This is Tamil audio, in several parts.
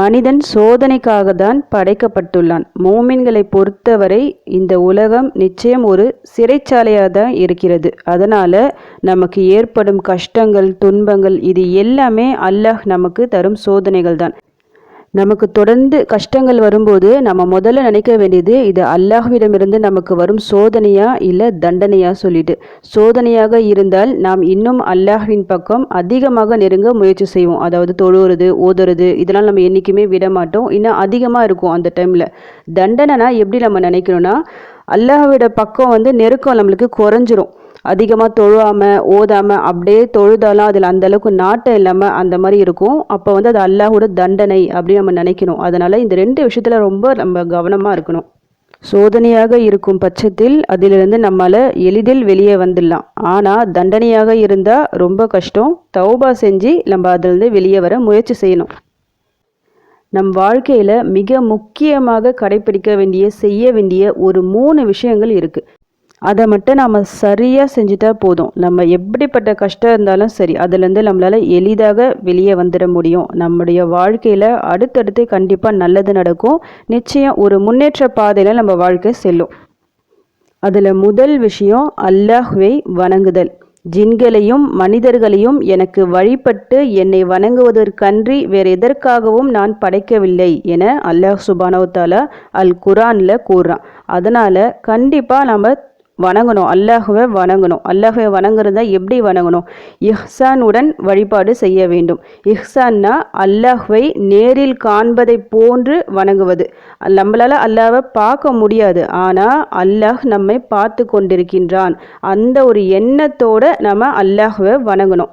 மனிதன் சோதனைக்காக தான் படைக்கப்பட்டுள்ளான். மோமின்களை பொறுத்தவரை இந்த உலகம் நிச்சயம் ஒரு சிறைச்சாலையாக தான் இருக்கிறது. அதனால் நமக்கு ஏற்படும் கஷ்டங்கள் துன்பங்கள் இது எல்லாமே அல்லாஹ் நமக்கு தரும் சோதனைகள் தான் நமக்கு தொடர்ந்து கஷ்டங்கள் வரும்போது நம்ம முதல்ல நினைக்க வேண்டியது இது அல்லாஹ்விடமிருந்து நமக்கு வரும் சோதனையா இல்லை தண்டனையா சொல்லிட்டு. சோதனையாக இருந்தால் நாம் இன்னும் அல்லாஹ்வின் பக்கம் அதிகமாக நெருங்க முயற்சி செய்வோம். அதாவது தொழுவுறது ஓதுறது இதெல்லாம் நம்ம என்றைக்குமே விட மாட்டோம். இன்னும் அதிகமாக இருக்கும் அந்த டைமில். தண்டனைனா எப்படி நம்ம நினைக்கணும்னா அல்லாஹ்விட பக்கம் வந்து நெருக்கம் நம்மளுக்கு குறைஞ்சிரும். அதிகமாக தொழுவாமல் ஓதாமல் அப்படியே தொழுதாலும் அதில் அந்தளவுக்கு நாட்டம் இல்லாமல் அந்த மாதிரி இருக்கும். அப்போ வந்து அது அல்லாஹோட தண்டனை அப்படின்னு நம்ம நினைக்கணும். அதனால் இந்த ரெண்டு விஷயத்தில் ரொம்ப நம்ம கவனமாக இருக்கணும். சோதனையாக இருக்கும் பட்சத்தில் அதிலிருந்து நம்மளால் எளிதில் வெளியே வந்துடலாம். ஆனால் தண்டனையாக இருந்தால் ரொம்ப கஷ்டம். தௌபா செஞ்சு நம்ம அதிலிருந்து வெளியே வர முயற்சி செய்யணும். நம் வாழ்க்கையில் மிக முக்கியமாக கடைபிடிக்க வேண்டிய செய்ய வேண்டிய ஒரு மூணு விஷயங்கள் இருக்குது அதை மட்டும் நாம் சரியாக செஞ்சுட்டா போதும். நம்ம எப்படிப்பட்ட கஷ்டம் இருந்தாலும் சரி அதுலேருந்து நம்மளால் எளிதாக வெளியே வந்துட முடியும். நம்முடைய வாழ்க்கையில் அடுத்தடுத்து கண்டிப்பாக நல்லது நடக்கும். நிச்சயம் ஒரு முன்னேற்ற பாதையில் நம்ம வாழ்க்கை செல்லும். அதில் முதல் விஷயம் அல்லாஹ்வை வணங்குதல். ஜின்களையும் மனிதர்களையும் எனக்கு வழிபட்டு என்னை வணங்குவதற்கன்றி வேறு எதற்காகவும் நான் படைக்கவில்லை என அல்லாஹ் சுபானவத்தாலா அல் குரானில் கூறுறான். அதனால் கண்டிப்பாக நம்ம வணங்கணும். அல்லாஹுவை வணங்கணும். அல்லாஹுவை வணங்குறதா எப்படி வணங்கணும்? இஹ்சானுடன் வழிபாடு செய்ய வேண்டும். இஹ்சான்னா அல்லாஹுவை நேரில் காண்பதை போன்று வணங்குவது. நம்மளால் அல்லாவை பார்க்க முடியாது. ஆனால் அல்லாஹ் நம்மை பார்த்து கொண்டிருக்கின்றான். அந்த ஒரு எண்ணத்தோடு நம்ம அல்லாஹுவை வணங்கணும்.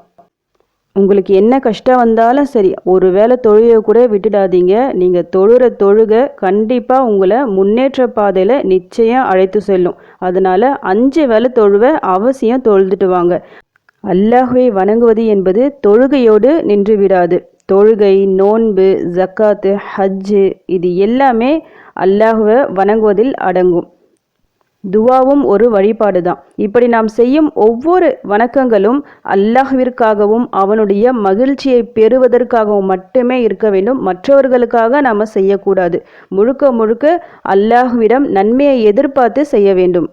உங்களுக்கு என்ன கஷ்டம் வந்தாலும் சரி ஒரு வேளை தொழுகை கூட விட்டுடாதீங்க. நீங்கள் தொழுற தொழுக கண்டிப்பாக உங்களை முன்னேற்ற பாதையில் நிச்சயம் அழைத்து செல்லும். அதனால் அஞ்சு வேலை தொழுவை அவசியம் தொழுதுட்டு வாங்க. அல்லாஹுவை வணங்குவது என்பது தொழுகையோடு நின்று விடாது. தொழுகை நோன்பு ஜக்காத்து ஹஜ்ஜு இது எல்லாமே அல்லாஹுவை வணங்குவதில் அடங்கும். துவாவும் ஒரு வழிபாடு தான் இப்படி நாம் செய்யும் ஒவ்வொரு வணக்கங்களும் அல்லாஹ்விற்காகவும் அவனுடைய மகிழ்ச்சியை பெறுவதற்காகவும் மட்டுமே இருக்க வேண்டும். மற்றவர்களுக்காக நாம் செய்யக்கூடாது. முழுக்க முழுக்க அல்லாஹ்விடம் நன்மையை எதிர்பார்த்து செய்ய வேண்டும்.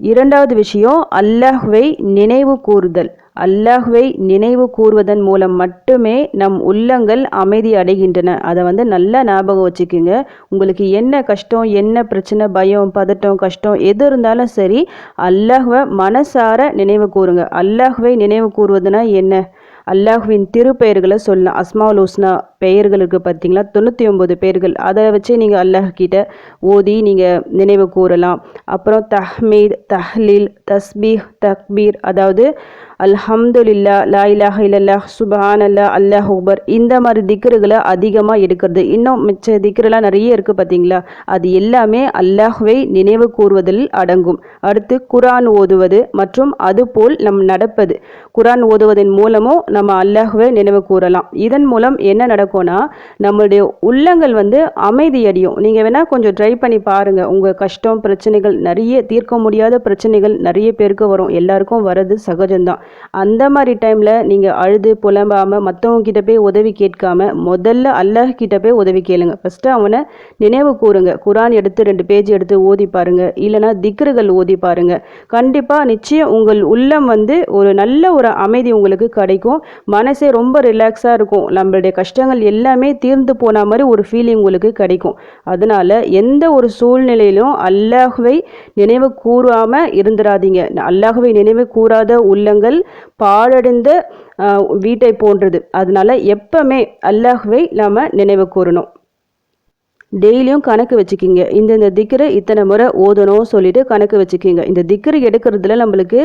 இரண்டாவது விஷயம் அல்லாஹ்வை நினைவு கூறுதல். அல்லாஹ்வை நினைவு கூறுவதன் மூலம் மட்டுமே நம் உள்ளங்கள் அமைதி அடைகின்றன. அதை வந்து நல்லா ஞாபகம் வச்சுக்கோங்க. உங்களுக்கு என்ன கஷ்டம் என்ன பிரச்சனை பயம் பதட்டம் கஷ்டம் எது இருந்தாலும் சரி அல்லாஹ்வை மனசார நினைவு கூறுங்க. அல்லாஹ்வை நினைவு கூறுவதுனா என்ன? அல்லாஹுவின் திருப்பெயர்களை சொல்லலாம் அஸ்மாவுல் ஹுஸ்னா பெயர்கள் இருக்குது பார்த்தீங்களா? தொண்ணூற்றி ஒம்பது பெயர்கள். அதை வச்சு நீங்கள் அல்லாஹ் கிட்ட ஓதி நீங்கள் நினைவு கூறலாம். அப்புறம் தஹ்மீத் தஹ்லீல் தஸ்பீஹ் தக்பீர் அதாவது அல்ஹம்துலில்லா லா இலாஹ இல்லல்லாஹ் சுபஹான் அல்லா அல்லாஹ் உபர் இந்த மாதிரி திக்ருகளை அதிகமாக எடுக்கிறது. இன்னும் மிச்ச திக்ருலாம் நிறைய இருக்குது பார்த்தீங்களா அது எல்லாமே அல்லாஹுவை நினைவு கூறுவதில் அடங்கும். அடுத்து குரான் ஓதுவது மற்றும் அதுபோல் நம் நடப்பது. குரான் ஓதுவதன் மூலமும் நம்ம அல்லாஹுவை நினைவு கூறலாம். இதன் மூலம் என்ன நடக்கும்னா நம்மளுடைய உள்ளங்கள் வந்து அமைதியடையும் நீங்கள் வேணால் கொஞ்சம் ட்ரை பண்ணி பாருங்கள் உங்கள் கஷ்டம் பிரச்சனைகள் நிறைய தீர்க்க முடியாத பிரச்சனைகள் நிறைய பேருக்கு வரும். எல்லாருக்கும் வர்றது சகஜம்தான். அந்த மாதிரி டைமில் நீங்கள் அழுது புலம்பாமல் மற்றவங்க கிட்ட போய் உதவி கேட்காம முதல்ல அல்லாஹ் கிட்ட போய் உதவி கேளுங்க. ஃபஸ்ட்டு அவனை நினைவு கூறுங்க. குரான் எடுத்து ரெண்டு பேஜ் எடுத்து ஓதி பாருங்க. இல்லைனா திக்ருகள் ஓதி பாருங்க. கண்டிப்பாக நிச்சயம் உங்கள் உள்ளம் வந்து ஒரு நல்ல ஒரு அமைதி உங்களுக்கு கிடைக்கும். மனசே ரொம்ப ரிலாக்ஸாக இருக்கும். நம்மளுடைய கஷ்டங்கள் எல்லாமே தீர்ந்து போன மாதிரி ஒரு ஃபீலிங் உங்களுக்கு கிடைக்கும். அதனால எந்த ஒரு சூழ்நிலையிலும் அல்லாஹுவை நினைவு கூறாமல் இருந்துடாதீங்க அல்லாஹுவை நினைவு கூறாத உள்ளங்கள் பாழடைந்த வீட்டை போன்றது. அதனால எப்பவுமே அல்லாஹ்வை நாம் நினைவு கூறணும். டெய்லியும் கணக்கு வச்சுக்கிங்க. இந்த இந்த திக்கரை இத்தனை முறை ஓதணும் சொல்லிட்டு கணக்கு வச்சுக்கிங்க. இந்த திக்கரை எடுக்கிறதுல நம்மளுக்கு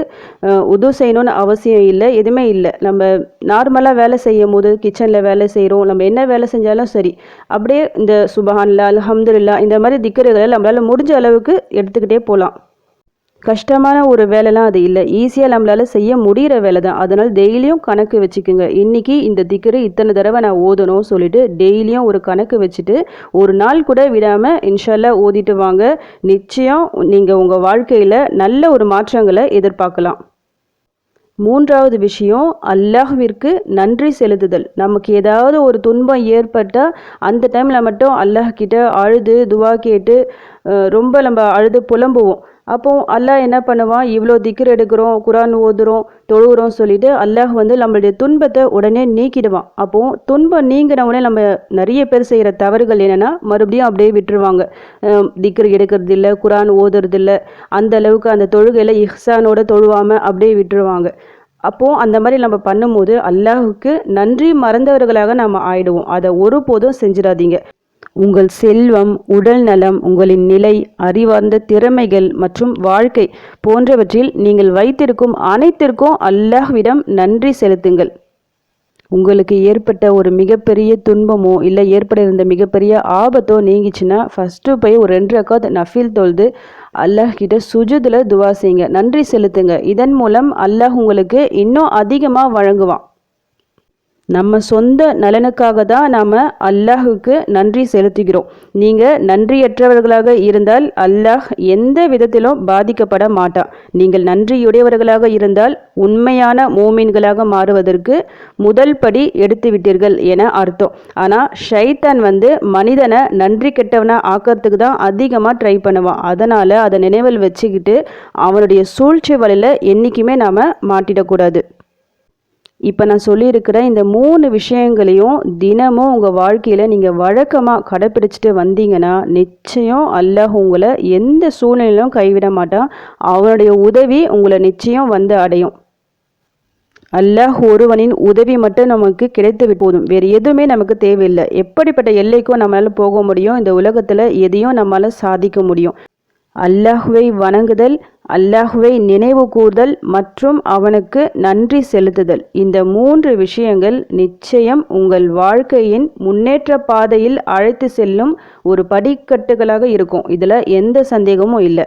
உதவு செய்யணும்னு அவசியம் இல்லை எதுவுமே இல்லை. நம்ம நார்மலாக வேலை செய்யும் போது கிச்சனில் வேலை செய்கிறோம் நம்ம என்ன வேலை செஞ்சாலும் சரி அப்படியே இந்த சுபஹான்லா அலஹம்துல்லா இந்த மாதிரி திக்கரைகளை நம்மளால் முடிஞ்ச அளவுக்கு எடுத்துக்கிட்டே போகலாம். கஷ்டமான ஒரு வேலைலாம் அது இல்லை. ஈஸியாக நம்மளால் செய்ய முடிகிற வேலை தான். அதனால் டெய்லியும் கணக்கு வச்சுக்கோங்க. இன்றைக்கி இந்த திக்கரு இத்தனை தடவை நான் ஓதணும் சொல்லிட்டு டெய்லியும் ஒரு கணக்கு வச்சுட்டு ஒரு நாள் கூட விடாமல் இன்ஷால்லா ஓதிட்டு வாங்க. நிச்சயம் நீங்கள் உங்கள் வாழ்க்கையில் நல்ல ஒரு மாற்றங்களை எதிர்பார்க்கலாம். மூன்றாவது விஷயம் அல்லாஹ்விற்கு நன்றி செலுத்துதல். நமக்கு ஏதாவது ஒரு துன்பம் ஏற்பட்டால் அந்த டைமில் மட்டும் அல்லாஹ் கிட்ட அழுது துவா கேட்டு ரொம்ப நம்ம அழுது புலம்புவோம். அப்போ அல்லாஹ் என்ன பண்ணுவான்? இவ்வளோ திக்கர் எடுக்கிறோம் குரான் ஓதுறோம் தொழுகிறோம் சொல்லிட்டு அல்லாஹ் வந்து நம்மளுடைய துன்பத்தை உடனே நீக்கிடுவான். அப்போ துன்பம் நீங்கினவுடனே நம்ம நிறைய பேர் செய்கிற தவறுகள் என்னென்னா மறுபடியும் அப்படியே விட்டுருவாங்க. திக்கர் எடுக்கிறது இல்லை குரான் ஓதுறது இல்லை அந்த அளவுக்கு அந்த தொழுகையில் இஹ்சானோட தொழுவாமல் அப்படியே விட்டுருவாங்க. அப்போது அந்த மாதிரி நம்ம பண்ணும்போது அல்லாஹுக்கு நன்றி மறந்தவர்களாக நம்ம ஆயிடுவோம். அதை ஒருபோதும் செஞ்சிடாதீங்க. உங்கள் செல்வம் உடல் நலம் உங்களின் நிலை அறிவார்ந்த திறமைகள் மற்றும் வாழ்க்கை போன்றவற்றில் நீங்கள் வைத்திருக்கும் அனைத்திற்கும் அல்லாஹ்விடம் நன்றி செலுத்துங்கள். உங்களுக்கு ஏற்பட்ட ஒரு மிகப்பெரிய துன்பமோ இல்லை ஏற்பட இருந்த மிகப்பெரிய ஆபத்தோ நீங்கிச்சுன்னா ஃபஸ்ட்டு போய் ஒரு ரெண்டு ரக்காத் நஃபில் தொழுது அல்லாஹ் கிட்ட சுஜுதில் துவா செய்யுங்க. நன்றி செலுத்துங்க. இதன் மூலம் அல்லாஹ் உங்களுக்கு இன்னும் அதிகமாக வழங்குவான். நம்ம சொந்த நலனுக்காக தான் நாம் அல்லாஹுக்கு நன்றி செலுத்துகிறோம். நீங்கள் நன்றியற்றவர்களாக இருந்தால் அல்லாஹ் எந்த விதத்திலும் பாதிக்கப்பட மாட்டான். நீங்கள் நன்றியுடையவர்களாக இருந்தால் உண்மையான மோமீன்களாக மாறுவதற்கு முதல் படி எடுத்து விட்டீர்கள் என அர்த்தம். ஆனால் ஷைத்தான் வந்து மனிதனை நன்றி கெட்டவனை ஆக்கிறதுக்கு தான் அதிகமாக ட்ரை பண்ணுவான். அதனால் அதை நினைவில் வச்சுக்கிட்டு அவனுடைய சூழ்ச்சி வழியில் என்றைக்குமே நாம் மாட்டிடக்கூடாது. இப்போ நான் சொல்லியிருக்கிற இந்த மூணு விஷயங்களையும் தினமும் உங்கள் வாழ்க்கையில் நீங்கள் வழக்கமாக கடைப்பிடிச்சிட்டு வந்தீங்கன்னா நிச்சயம் அல்லாஹ் உங்களை எந்த சூழ்நிலையிலும் கைவிட மாட்டான். அவனுடைய உதவி உங்களை நிச்சயம் வந்து அடையும். அல்லாஹ் ஒருவனின் உதவி மட்டும் நமக்கு கிடைத்து போதும். வேறு எதுவுமே நமக்கு தேவையில்லை. எப்படிப்பட்ட எல்லைக்கும் நம்மளால் போக முடியும். இந்த உலகத்தில் எதையும் நம்மளால் சாதிக்க முடியும். அல்லாஹுவை வணங்குதல் அல்லாஹுவை நினைவு கூர்தல் மற்றும் அவனுக்கு நன்றி செலுத்துதல். இந்த மூன்று விஷயங்கள் நிச்சயம் உங்கள் வாழ்க்கையின் முன்னேற்ற பாதையில் அழைத்து செல்லும் ஒரு படிக்கட்டுகளாக இருக்கும். இதில் எந்த சந்தேகமும் இல்லை.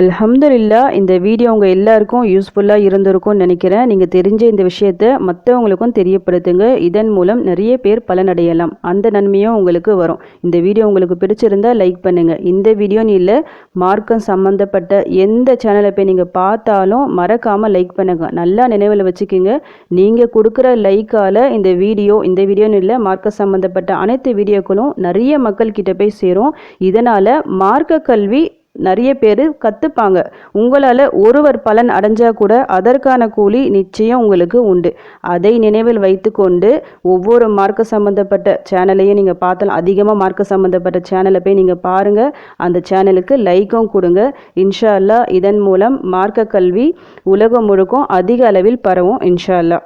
அல்ஹம்துலில்லா இந்த வீடியோ உங்கள் எல்லாருக்கும் யூஸ்ஃபுல்லாக இருந்திருக்கும்னு நினைக்கிறேன். நீங்கள் தெரிஞ்ச இந்த விஷயத்தை மற்றவங்களுக்கும் தெரியப்படுத்துங்க. இதன் மூலம் நிறைய பேர் பலனடையலாம். அந்த நன்மையும் உங்களுக்கு வரும். இந்த வீடியோ உங்களுக்கு பிடிச்சிருந்தால் லைக் பண்ணுங்கள் இந்த வீடியோன்னு இல்லை மார்க்கம் சம்மந்தப்பட்ட எந்த சேனலை போய் நீங்கள் பார்த்தாலும் மறக்காமல் லைக் பண்ணுங்கள் நல்லா நினைவில் வச்சுக்கிங்க. நீங்கள் கொடுக்குற லைக்கால் இந்த வீடியோ இந்த வீடியோன்னு இல்லை மார்க்கம் சம்மந்தப்பட்ட அனைத்து வீடியோக்களும் நிறைய மக்கள் கிட்ட போய் சேரும். இதனால் மார்க்க கல்வி நிறைய பேர் கற்றுப்பாங்க உங்களால் ஒருவர் பலன் அடைஞ்சால் கூட அதற்கான கூலி நிச்சயம் உங்களுக்கு உண்டு. அதை நினைவில் வைத்துக்கொண்டு ஒவ்வொரு மார்க்க சம்மந்தப்பட்ட சேனலையும் நீங்கள் பார்த்தலாம் அதிகமாக மார்க்க சம்மந்தப்பட்ட சேனலை போய் நீங்கள் பாருங்கள் அந்த சேனலுக்கு லைக்கும் கொடுங்க. இன்ஷா அல்லா இதன் மூலம் மார்க்க கல்வி உலகம் முழுக்கும் அதிக அளவில் பரவும் இன்ஷா அல்லா